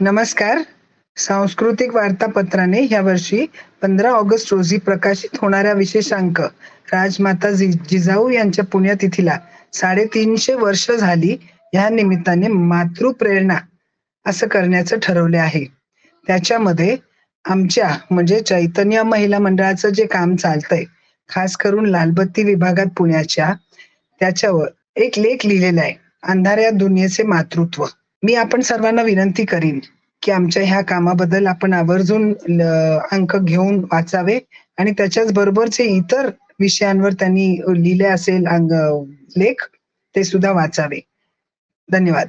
नमस्कार. सांस्कृतिक वार्तापत्राने ह्या वर्षी पंधरा ऑगस्ट रोजी प्रकाशित होणाऱ्या विशेषांक राजमाता जि- जिजाऊ यांच्या पुण्यतिथीला साडेतीनशे वर्ष झाली ह्या निमित्ताने मातृप्रेरणा असं करण्याचं ठरवले आहे. त्याच्यामध्ये आमच्या म्हणजे चैतन्य महिला मंडळाचं जे काम चालतंय खास करून लालबत्ती विभागात पुण्याच्या त्याच्यावर एक लेख लिहिलेला आहे अंधाऱ्या दुनियेचे मातृत्व. मी आपण सर्वांना विनंती करीन की आमच्या ह्या कामाबद्दल आपण आवर्जून अंक घेऊन वाचावे आणि त्याच्याच बरोबरचे इतर विषयांवर त्यांनी लिहिले असेल अंग लेख ते सुद्धा वाचावे. धन्यवाद.